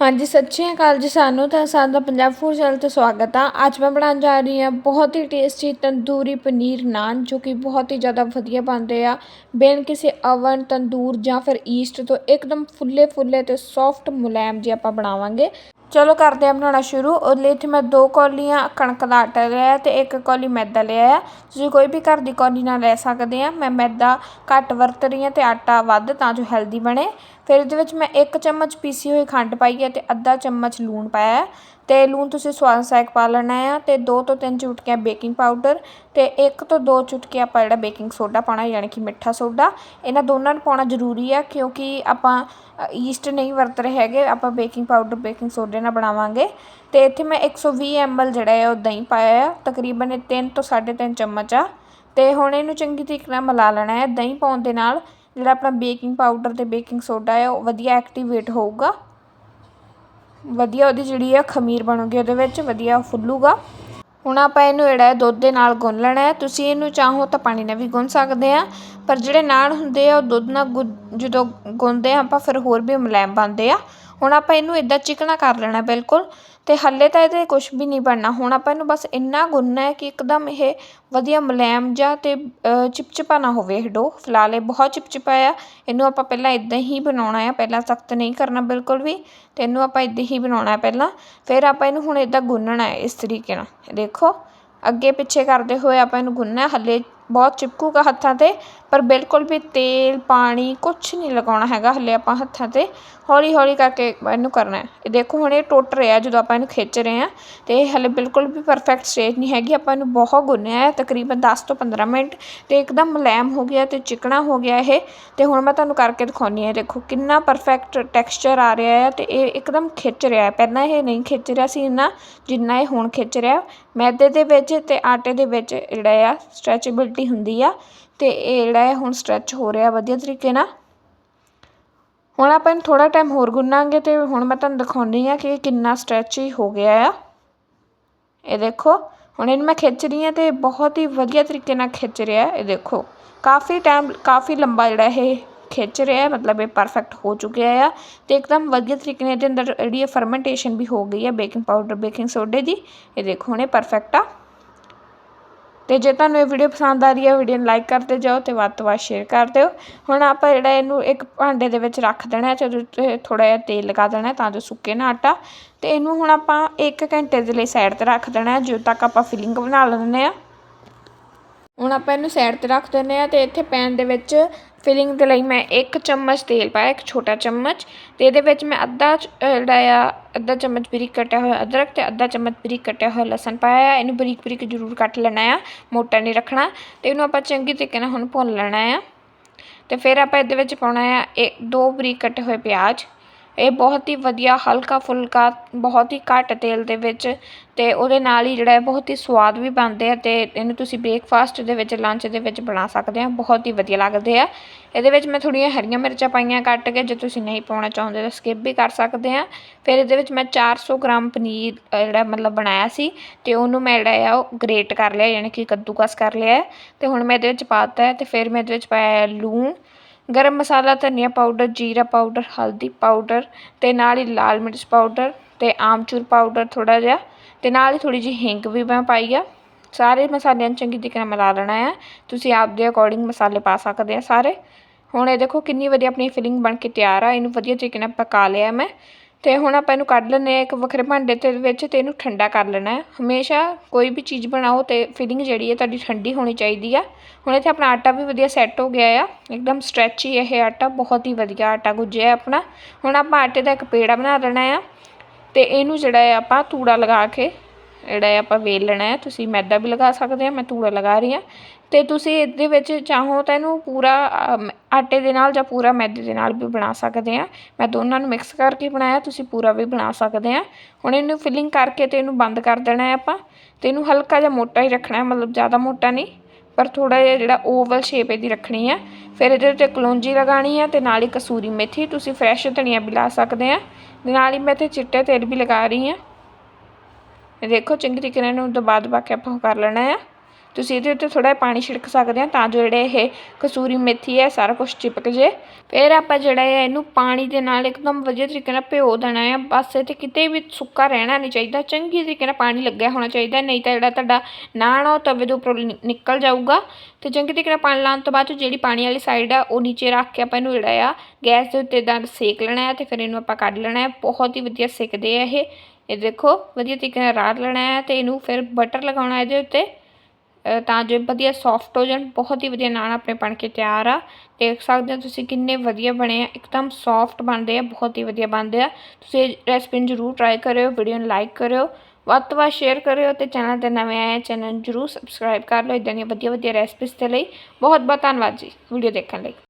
ਹਾਂਜੀ, ਸਤਿ ਸ਼੍ਰੀ ਅਕਾਲ ਜੀ ਸਾਨੂੰ ਤਾਂ ਸਾਡਾ ਪੰਜਾਬ ਫੂਡ ਚੈਨਲ ਤੇ ਸਵਾਗਤ ਆ। ਅੱਜ ਮੈਂ ਬਣਾਉਣ ਜਾ ਰਹੀ ਹਾਂ ਬਹੁਤ ਹੀ ਟੇਸਟੀ ਤੰਦੂਰੀ ਪਨੀਰ ਨਾਨ, ਜੋ ਕਿ ਬਹੁਤ ਹੀ ਜ਼ਿਆਦਾ ਵਧੀਆ ਬਣਦੇ ਆ। ਬਿਨ ਕਿਸੇ ਅਵਨ ਤੰਦੂਰ ਜਾਂ ਫਿਰ ਈਸਟ ਤੋਂ ਇੱਕਦਮ ਫੁੱਲੇ ਫੁੱਲੇ ਤੇ ਸੌਫਟ ਮੁਲਾਇਮ ਜੀ ਆਪਾਂ ਬਣਾਵਾਂਗੇ। ਚਲੋ ਕਰਦੇ ਹਾਂ ਬਣਾਉਣਾ ਸ਼ੁਰੂ। ਉਹਦੇ ਲਈ ਇੱਥੇ ਮੈਂ ਦੋ ਕੌਲੀਆਂ ਕਣਕ ਦਾ ਆਟਾ ਲਿਆ ਤੇ ਇੱਕ ਕੌਲੀ ਮੈਦਾ ਲਿਆ ਆ ਤੁਸੀਂ ਕੋਈ ਵੀ ਘਰ ਦੀ ਕੌਲੀ ਨਾਲ ਲੈ ਸਕਦੇ ਆ। ਮੈਂ ਮੈਦਾ ਘੱਟ ਵਰਤ ਰਹੀ ਹਾਂ ਤੇ ਆਟਾ ਵੱਧ ਤਾਂ ਜੋ ਹੈਲਦੀ ਬਣੇ। ਫਿਰ ਇਹਦੇ ਵਿੱਚ ਮੈਂ ਇੱਕ ਚਮਚ ਪੀਸੀ ਹੋਈ ਖੰਡ ਪਾਈ ਹੈ ਅਤੇ ਅੱਧਾ ਚਮਚ ਲੂਣ ਪਾਇਆ ਅਤੇ ਲੂਣ ਤੁਸੀਂ ਸਵਾਦ ਅਨੁਸਾਰ ਪਾ ਲੈਣਾ ਆ ਅਤੇ ਦੋ ਤੋਂ ਤਿੰਨ ਚੁਟਕੀਆਂ ਬੇਕਿੰਗ ਪਾਊਡਰ ਅਤੇ ਇੱਕ ਤੋਂ ਦੋ ਚੁਟਕੀਆਂ ਆਪਾਂ ਜਿਹੜਾ ਬੇਕਿੰਗ ਸੋਡਾ ਪਾਉਣਾ, ਯਾਨੀ ਕਿ ਮਿੱਠਾ ਸੋਡਾ, ਇਹਨਾਂ ਦੋਨਾਂ ਨੂੰ ਪਾਉਣਾ ਜ਼ਰੂਰੀ ਆ ਕਿਉਂਕਿ ਆਪਾਂ ਈਸਟ ਨਹੀਂ ਵਰਤ ਰਹੇ ਹੈਗੇ, ਆਪਾਂ ਬੇਕਿੰਗ ਪਾਊਡਰ, ਬੇਕਿੰਗ ਸੋਡੇ ਨਾਲ ਬਣਾਵਾਂਗੇ। ਅਤੇ ਇੱਥੇ ਮੈਂ 120 ml ਜਿਹੜਾ ਹੈ ਉਹ ਦਹੀਂ ਪਾਇਆ ਆ ਤਕਰੀਬਨ ਇਹ 3 ਤੋਂ 3.5 ਚਮਚ ਆ। ਅਤੇ ਹੁਣ ਇਹਨੂੰ ਚੰਗੀ ਤਰੀਕੇ ਨਾਲ ਮਿਲਾ ਲੈਣਾ ਹੈ ਦਹੀਂ ਪਾਉਣ ਦੇ ਨਾਲ। ਜਿਹੜਾ ਆਪਣਾ ਬੇਕਿੰਗ ਪਾਊਡਰ ਤੇ ਬੇਕਿੰਗ ਸੋਡਾ ਹੈ ਉਹ ਵਧੀਆ ਐਕਟੀਵੇਟ ਹੋਊਗਾ। ਵਧੀਆ ਉਹਦੀ ਜਿਹੜੀ ਆ ਖਮੀਰ ਬਣੂਗੀ, ਉਹਦੇ ਵਿੱਚ ਵਧੀਆ ਫੁੱਲੂਗਾ। ਹੁਣ ਆਪਾਂ ਇਹਨੂੰ ਜਿਹੜਾ ਹੈ, ਦੁੱਧ ਦੇ ਨਾਲ ਗੁੰਨ ਲੈਣਾ ਹੈ। ਤੁਸੀਂ ਇਹਨੂੰ ਚਾਹੋ ਤਾਂ ਪਾਣੀ ਨਾਲ ਵੀ ਗੁੰਨ ਸਕਦੇ ਆ, ਪਰ ਜਿਹੜੇ ਨਾਨ ਹੁੰਦੇ ਆ, ਉਹ ਦੁੱਧ ਨਾਲ ਜਦੋਂ ਗੁੰਨਦੇ ਆ, ਆਪਾਂ ਫਿਰ ਹੋਰ ਵੀ ਮੁਲਾਇਮ ਬਣਦੇ ਆ। ਹੁਣ ਆਪਾਂ ਇਹਨੂੰ ਇੱਦਾਂ ਚਿਕਣਾ ਕਰ ਲੈਣਾ ਬਿਲਕੁਲ ਅਤੇ ਹਾਲੇ ਤਾਂ ਇਹਦੇ ਕੁਛ ਵੀ ਨਹੀਂ ਬਣਨਾ। ਹੁਣ ਆਪਾਂ ਇਹਨੂੰ ਬਸ ਇੰਨਾ ਗੁੰਨਣਾ ਹੈ ਕਿ ਇੱਕਦਮ ਇਹ ਵਧੀਆ ਮੁਲਾਇਮ ਜਿਹਾ ਅਤੇ ਚਿਪਚਿਪਾ ਨਾ ਹੋਵੇ ਇਹ ਡੋ। ਫਿਲਹਾਲ ਇਹ ਬਹੁਤ ਚਿਪਚਿਪਾ ਆ। ਇਹਨੂੰ ਆਪਾਂ ਪਹਿਲਾਂ ਇੱਦਾਂ ਹੀ ਬਣਾਉਣਾ ਆ। ਪਹਿਲਾਂ ਸਖਤ ਨਹੀਂ ਕਰਨਾ ਬਿਲਕੁਲ ਵੀ ਅਤੇ ਇਹਨੂੰ ਆਪਾਂ ਇੱਦਾਂ ਹੀ ਬਣਾਉਣਾ ਪਹਿਲਾਂ। ਫਿਰ ਆਪਾਂ ਇਹਨੂੰ ਹੁਣ ਇੱਦਾਂ ਗੁੰਨਣਾ ਹੈ ਇਸ ਤਰੀਕੇ ਨਾਲ। ਦੇਖੋ, ਅੱਗੇ ਪਿੱਛੇ ਕਰਦੇ ਹੋਏ ਆਪਾਂ ਇਹਨੂੰ ਗੁੰਨਣਾ ਹੱਲੇ ਬਹੁਤ ਚਿਪਕੂਗਾ ਹੱਥਾਂ 'ਤੇ, ਪਰ ਬਿਲਕੁਲ ਵੀ ਤੇਲ, ਪਾਣੀ ਕੁਛ ਨਹੀਂ ਲਗਾਉਣਾ ਹੈਗਾ ਹੱਲੇ ਆਪਾਂ ਹੱਥਾਂ 'ਤੇ। ਹੌਲੀ ਹੌਲੀ ਕਰਕੇ ਇਹਨੂੰ ਕਰਨਾ ਇਹ ਦੇਖੋ ਹੁਣ ਇਹ ਟੁੱਟ ਰਿਹਾ ਜਦੋਂ ਆਪਾਂ ਇਹਨੂੰ ਖਿੱਚ ਰਹੇ ਹਾਂ ਅਤੇ ਇਹ ਹੱਲੇ ਬਿਲਕੁਲ ਵੀ ਪਰਫੈਕਟ ਸਟੇਜ ਨਹੀਂ ਹੈਗੀ। ਆਪਾਂ ਇਹਨੂੰ ਬਹੁਤ ਗੁੰਨਿਆ ਹੈ, ਤਕਰੀਬਨ ਦਸ ਤੋਂ 15 ਮਿੰਟ ਅਤੇ ਇੱਕਦਮ ਮੁਲਾਇਮ ਹੋ ਗਿਆ ਅਤੇ ਚਿਕਣਾ ਹੋ ਗਿਆ ਇਹ। ਅਤੇ ਹੁਣ ਮੈਂ ਤੁਹਾਨੂੰ ਕਰਕੇ ਦਿਖਾਉਣੀ ਹੈ ਦੇਖੋ ਕਿੰਨਾ ਪਰਫੈਕਟ ਟੈਕਸਚਰ ਆ ਰਿਹਾ ਹੈ ਅਤੇ ਇਹ ਇੱਕਦਮ ਖਿੱਚ ਰਿਹਾ ਪਹਿਲਾਂ ਇਹ ਨਹੀਂ ਖਿੱਚ ਰਿਹਾ ਸੀ ਇੰਨਾ, ਜਿੰਨਾ ਇਹ ਹੁਣ ਖਿੱਚ ਰਿਹਾ। ਮੈਦੇ ਦੇ ਵਿੱਚ ਅਤੇ ਆਟੇ ਦੇ ਵਿੱਚ ਜਿਹੜਾ ਆ ਸਟ੍ਰੈਚੇਬਿਲਟੀ ਹੁੰਦੀ ਆ ਅਤੇ ਇਹ ਜਿਹੜਾ ਆ ਹੁਣ ਸਟਰੈਚ ਹੋ ਰਿਹਾ ਵਧੀਆ ਤਰੀਕੇ ਨਾਲ। ਹੁਣ ਆਪਾਂ ਇਹਨੂੰ ਥੋੜਾ ਟਾਈਮ ਹੋਰ ਗੁੰਨਾਂਗੇ ਤੇ ਹੁਣ ਮੈਂ ਤੁਹਾਨੂੰ ਦਿਖਾਉਂਦੀ ਆ ਕਿ ਕਿੰਨਾ ਸਟ੍ਰੈਚੀ ਹੋ ਗਿਆ ਆ। ਇਹ ਦੇਖੋ, ਹੁਣ ਇਹਨੂੰ ਮੈਂ ਖਿੱਚ ਰਹੀ ਹਾਂ ਤੇ ਬਹੁਤ ਹੀ ਵਧੀਆ ਤਰੀਕੇ ਨਾਲ ਖਿੱਚ ਰਿਹਾ, ਇਹ ਦੇਖੋ। ਕਾਫੀ ਟਾਈਮ ਕਾਫੀ ਲੰਬਾ ਜਿਹੜਾ ਇਹ ਖਿੱਚ ਰਿਹਾ ਮਤਲਬ ਇਹ ਪਰਫੈਕਟ ਹੋ ਚੁੱਕਿਆ ਆ ਤੇ ਇੱਕਦਮ ਵਧੀਆ ਤਰੀਕੇ ਨਾਲ ਇਹਦੇ ਅੰਦਰ ਜਿਹੜੀ ਹੈ ਫਰਮੈਂਟੇਸ਼ਨ ਵੀ ਹੋ ਗਈ ਹੈ ਬੇਕਿੰਗ ਪਾਊਡਰ ਬੇਕਿੰਗ ਸੋਡੇ ਦੀ, ਇਹ ਦੇਖੋ ਹੁਣ ਇਹ ਪਰਫੈਕਟ ਆ। ਤੇ ਜੇ ਤੁਹਾਨੂੰ ਇਹ ਵੀਡੀਓ ਪਸੰਦ ਆ ਰਹੀ ਹੈ ਵੀਡੀਓ ਨੂੰ ਲਾਈਕ ਕਰਦੇ ਜਾਓ ਤੇ ਵੱਧ ਤੋਂ ਵੱਧ ਸ਼ੇਅਰ ਕਰ ਦਿਓ। ਹੁਣ ਆਪਾਂ ਜਿਹੜਾ ਇਹਨੂੰ ਇੱਕ ਭਾਂਡੇ ਦੇ ਵਿੱਚ ਰੱਖ ਦੇਣਾ, ਤੇ ਉਹਦੇ ਉੱਤੇ ਥੋੜਾ ਜਿਹਾ ਤੇਲ ਲਗਾ ਦੇਣਾ ਤਾਂ ਜੋ ਸੁੱਕੇ ਨਾ ਆਟਾ। ਤੇ ਇਹਨੂੰ ਹੁਣ ਆਪਾਂ 1 ਘੰਟੇ ਦੇ ਲਈ ਸਾਈਡ ਤੇ ਰੱਖ ਦੇਣਾ, ਜਦੋਂ ਤੱਕ ਆਪਾਂ ਫਿਲਿੰਗ ਬਣਾ ਲੈਂਦੇ ਆ ਹੁਣ ਆਪਾਂ ਇਹਨੂੰ ਸਾਈਡ ਤੇ ਰੱਖ ਦਿੰਦੇ ਆ ਤੇ ਇੱਥੇ ਪੈਨ ਦੇ ਵਿੱਚ ਫਿਲਿੰਗ ਦੇ ਲਈ ਮੈਂ ਇੱਕ ਚਮਚ ਤੇਲ ਪਾਇਆ, ਇੱਕ ਛੋਟਾ ਚਮਚ ਤੇ ਇਹਦੇ ਵਿੱਚ ਮੈਂ ਅੱਧਾ ਜਿਹੜਾ ਆ, ਅੱਧਾ ਚਮਚ ਬਰੀਕ ਕੱਟਿਆ ਹੋਇਆ ਅਦਰਕ ਤੇ ਅੱਧਾ ਚਮਚ ਬਰੀਕ ਕੱਟਿਆ ਹੋਇਆ ਲਸਣ ਪਾਇਆ ਇਹਨੂੰ ਬਰੀਕ ਬਰੀਕ ਜ਼ਰੂਰ ਕੱਟ ਲੈਣਾ ਆ, ਮੋਟਾ ਨਹੀਂ ਰੱਖਣਾ ਤੇ ਇਹਨੂੰ ਆਪਾਂ ਚੰਗੀ ਤਰੀਕੇ ਨਾਲ ਹੁਣ ਭੁੰਨ ਲੈਣਾ ਆ। ਤੇ ਫਿਰ ਆਪਾਂ ਇਹਦੇ ਵਿੱਚ ਪਾਉਣਾ ਆ, ਇਹ ਦੋ ਬਰੀਕ ਕੱਟੇ ਹੋਏ ਪਿਆਜ਼। ਇਹ ਬਹੁਤ ਹੀ ਵਧੀਆ ਹਲਕਾ ਫੁਲਕਾ, ਬਹੁਤ ਹੀ ਘੱਟ ਤੇਲ ਦੇ ਵਿੱਚ ਅਤੇ ਉਹਦੇ ਨਾਲ ਹੀ ਜਿਹੜਾ ਬਹੁਤ ਹੀ ਸਵਾਦ ਵੀ ਬਣਦੇ ਆ ਅਤੇ ਇਹਨੂੰ ਤੁਸੀਂ ਬ੍ਰੇਕਫਾਸਟ ਦੇ ਵਿੱਚ ਲੰਚ ਦੇ ਵਿੱਚ ਬਣਾ ਸਕਦੇ ਆ, ਬਹੁਤ ਹੀ ਵਧੀਆ ਲੱਗਦੇ ਆ। ਇਹਦੇ ਵਿੱਚ ਮੈਂ ਥੋੜ੍ਹੀਆਂ ਹਰੀਆਂ ਮਿਰਚਾਂ ਪਾਈਆਂ ਕੱਟ ਕੇ, ਜੇ ਤੁਸੀਂ ਨਹੀਂ ਪਾਉਣਾ ਚਾਹੁੰਦੇ ਤਾਂ ਸਕਿਪ ਵੀ ਕਰ ਸਕਦੇ ਆ। ਫਿਰ ਇਹਦੇ ਵਿੱਚ ਮੈਂ 400 ਗ੍ਰਾਮ ਪਨੀਰ ਜਿਹੜਾ ਮਤਲਬ ਬਣਾਇਆ ਸੀ ਅਤੇ ਉਹਨੂੰ ਮੈਂ ਜਿਹੜਾ ਆ ਉਹ ਗ੍ਰੇਟ ਕਰ ਲਿਆ, ਯਾਨੀ ਕਿ ਕੱਦੂਕਸ ਕਰ ਲਿਆ। ਅਤੇ ਹੁਣ ਮੈਂ ਇਹਦੇ ਵਿੱਚ ਪਾਤਾ ਅਤੇ ਫਿਰ ਮੈਂ ਇਹਦੇ ਵਿੱਚ ਪਾਇਆ ਲੂਣ ਗਰਮ ਮਸਾਲਾ, ਧਨੀਆ ਪਾਊਡਰ, ਜੀਰਾ ਪਾਊਡਰ, ਹਲਦੀ ਪਾਊਡਰ ਅਤੇ ਨਾਲ ਹੀ ਲਾਲ ਮਿਰਚ ਪਾਊਡਰ ਅਤੇ ਆਮਚੂਰ ਪਾਊਡਰ ਥੋੜ੍ਹਾ ਜਿਹਾ ਅਤੇ ਨਾਲ ਹੀ ਥੋੜ੍ਹੀ ਜਿਹੀ ਹਿੰਗ ਵੀ ਮੈਂ ਪਾਈ ਆ। ਸਾਰੇ ਮਸਾਲਿਆਂ ਨੂੰ ਚੰਗੀ ਤਰੀਕੇ ਨਾਲ ਮਿਲਾ ਲੈਣਾ ਆ। ਤੁਸੀਂ ਆਪਦੇ ਅਕੋਰਡਿੰਗ ਮਸਾਲੇ ਪਾ ਸਕਦੇ ਆ ਸਾਰੇ। ਹੁਣ ਇਹ ਦੇਖੋ ਕਿੰਨੀ ਵਧੀਆ ਆਪਣੀ ਫਿਲਿੰਗ ਬਣ ਕੇ ਤਿਆਰ ਆ। ਇਹਨੂੰ ਵਧੀਆ ਤਰੀਕੇ ਨਾਲ ਪਕਾ ਲਿਆ ਮੈਂ। ਅਤੇ ਹੁਣ ਆਪਾਂ ਇਹਨੂੰ ਕੱਢ ਲੈਂਦੇ ਹਾਂ ਇੱਕ ਵੱਖਰੇ ਭਾਂਡੇ ਤੇ ਵਿੱਚ ਅਤੇ ਇਹਨੂੰ ਠੰਡਾ ਕਰ ਲੈਣਾ ਹੈ। ਹਮੇਸ਼ਾ ਕੋਈ ਵੀ ਚੀਜ਼ ਬਣਾਓ ਅਤੇ ਫਿਲਿੰਗ ਜਿਹੜੀ ਹੈ ਤੁਹਾਡੀ ਠੰਡੀ ਹੋਣੀ ਚਾਹੀਦੀ ਆ। ਹੁਣ ਇੱਥੇ ਆਪਣਾ ਆਟਾ ਵੀ ਵਧੀਆ ਸੈੱਟ ਹੋ ਗਿਆ ਆ। ਇੱਕਦਮ ਸਟ੍ਰੈਚੀ ਇਹ ਆਟਾ, ਬਹੁਤ ਹੀ ਵਧੀਆ ਆਟਾ ਗੁੱਜਿਆ ਆਪਣਾ। ਹੁਣ ਆਪਾਂ ਆਟੇ ਦਾ ਇੱਕ ਪੇੜਾ ਬਣਾ ਲੈਣਾ ਆ ਅਤੇ ਇਹਨੂੰ ਜਿਹੜਾ ਹੈ ਆਪਾਂ ਤੂੜਾ ਲਗਾ ਕੇ, ਜਿਹੜਾ ਆਪਾਂ ਵੇਲ ਲੈਣਾ ਹੈ। ਤੁਸੀਂ ਮੈਦਾ ਵੀ ਲਗਾ ਸਕਦੇ ਆ, ਮੈਂ ਤੂੜਾ ਲਗਾ ਰਹੀ ਹਾਂ। ਅਤੇ ਤੁਸੀਂ ਇਹਦੇ ਵਿੱਚ ਚਾਹੋ ਤਾਂ ਇਹਨੂੰ ਪੂਰਾ ਆਟੇ ਦੇ ਨਾਲ ਜਾਂ ਪੂਰਾ ਮੈਦੇ ਦੇ ਨਾਲ ਵੀ ਬਣਾ ਸਕਦੇ ਹਾਂ ਮੈਂ ਦੋਨਾਂ ਨੂੰ ਮਿਕਸ ਕਰਕੇ ਬਣਾਇਆ, ਤੁਸੀਂ ਪੂਰਾ ਵੀ ਬਣਾ ਸਕਦੇ ਹਾਂ ਹੁਣ ਇਹਨੂੰ ਫਿਲਿੰਗ ਕਰਕੇ ਅਤੇ ਇਹਨੂੰ ਬੰਦ ਕਰ ਦੇਣਾ ਹੈ ਆਪਾਂ। ਅਤੇ ਇਹਨੂੰ ਹਲਕਾ ਜਿਹਾ ਮੋਟਾ ਹੀ ਰੱਖਣਾ ਮਤਲਬ ਜ਼ਿਆਦਾ ਮੋਟਾ ਨਹੀਂ, ਪਰ ਥੋੜ੍ਹਾ ਜਿਹਾ ਜਿਹੜਾ ਓਵਲ ਸ਼ੇਪ ਇਹਦੀ ਰੱਖਣੀ ਹੈ। ਫਿਰ ਇਹਦੇ ਉੱਤੇ ਕਲੋਂਜੀ ਲਗਾਉਣੀ ਹੈ ਅਤੇ ਨਾਲ ਹੀ ਕਸੂਰੀ ਮੇਥੀ, ਤੁਸੀਂ ਫਰੈਸ਼ ਧਨੀਆ ਵੀ ਲਾ ਸਕਦੇ ਆ। ਨਾਲ ਹੀ ਮੈਂ ਇੱਥੇ ਚਿੱਟੇ ਤੇਲ ਵੀ ਲਗਾ ਰਹੀ ਹਾਂ। ਇਹ ਦੇਖੋ ਚੰਗੀ ਤਰੀਕੇ ਨਾਲ ਇਹਨੂੰ ਦਬਾ ਦਬਾ ਕੇ ਆਪਾਂ ਕਰ ਲੈਣਾ ਹੈ। ਤੁਸੀਂ ਇਹਦੇ ਉੱਤੇ ਥੋੜ੍ਹਾ ਜਿਹਾ ਪਾਣੀ ਛਿੜਕ ਸਕਦੇ ਆ ਤਾਂ ਜੋ ਜਿਹੜੇ ਇਹ ਕਸੂਰੀ ਮੇਥੀ ਹੈ ਸਾਰਾ ਕੁਝ ਚਿਪਕ ਜੇ। ਫਿਰ ਆਪਾਂ ਜਿਹੜਾ ਹੈ ਇਹਨੂੰ ਪਾਣੀ ਦੇ ਨਾਲ ਇੱਕਦਮ ਵਧੀਆ ਤਰੀਕੇ ਨਾਲ ਭਿਓ ਦੇਣਾ ਹੈ। ਬਸ ਇਹ 'ਤੇ ਕਿਤੇ ਵੀ ਸੁੱਕਾ ਰਹਿਣਾ ਨਹੀਂ ਚਾਹੀਦਾ, ਚੰਗੀ ਤਰੀਕੇ ਨਾਲ ਪਾਣੀ ਲੱਗਿਆ ਹੋਣਾ ਚਾਹੀਦਾ, ਨਹੀਂ ਤਾਂ ਜਿਹੜਾ ਤੁਹਾਡਾ ਨਾਨ ਉਹ ਤਵੇ ਦੇ ਉੱਪਰੋਂ ਨਿਕਲ ਜਾਊਗਾ। ਤੇ ਚੰਗੀ ਤਰੀਕੇ ਨਾਲ ਪਾਣੀ ਲਾਉਣ ਤੋਂ ਬਾਅਦ ਜਿਹੜੀ ਪਾਣੀ ਵਾਲੀ ਸਾਈਡ ਆ, ਉਹ ਨੀਚੇ ਰੱਖ ਕੇ ਆਪਾਂ ਇਹਨੂੰ ਜਿਹੜਾ ਆ, ਗੈਸ ਦੇ ਉੱਤੇ ਇਦਾਂ ਸੇਕ ਲੈਣਾ ਹੈ ਤੇ ਫਿਰ ਇਹਨੂੰ ਆਪਾਂ ਕੱਢ ਲੈਣਾ ਹੈ। ਬਹੁਤ ਹੀ ਵਧੀਆ ਸਿੱਕਦੇ ਆ ਇਹ। ਇਹ ਦੇਖੋ, ਵਧੀਆ ਤਰੀਕੇ ਨਾਲ ਰਾੜ ਲੈਣਾ ਹੈ ਤੇ ਇਹਨੂੰ ਫਿਰ ਬਟਰ ਲਗਾਉਣਾ ਇਹਦੇ ਉੱਤੇ। ਤਾਂ ਜੋ ਵਧੀਆ ਸੌਫਟ ਹੋ ਜਾਣ, ਬਹੁਤ ਹੀ ਵਧੀਆ ਨਾਨ ਆਪਣੇ ਬਣ ਕੇ ਤਿਆਰ ਆ। ਦੇਖ ਸਕਦੇ ਹੋ ਤੁਸੀਂ ਕਿੰਨੇ ਵਧੀਆ ਬਣੇ ਆ, ਇੱਕਦਮ ਸੌਫਟ ਬਣਦੇ ਆ, ਬਹੁਤ ਹੀ ਵਧੀਆ ਬਣਦੇ ਆ। ਤੁਸੀਂ ਇਹ ਰੈਸਪੀ ਨੂੰ ਜ਼ਰੂਰ ਟਰਾਈ ਕਰਿਓ ਵੀਡੀਓ ਨੂੰ ਲਾਈਕ ਕਰਿਓ, ਵੱਧ ਤੋਂ ਵੱਧ ਸ਼ੇਅਰ ਕਰਿਓ ਤੇ ਚੈਨਲ ਤੇ ਨਵੇਂ ਆਏ ਚੈਨਲ ਨੂੰ ਜ਼ਰੂਰ ਸਬਸਕ੍ਰਾਈਬ ਕਰ ਲਓ। ਇਦਾਂ ਦੀਆਂ ਵਧੀਆ ਵਧੀਆ ਰੈਸਪੀਜ਼ ਦੇ ਲਈ ਬਹੁਤ ਬਹੁਤ ਧੰਨਵਾਦ ਜੀ ਵੀਡੀਓ ਦੇਖਣ ਲਈ।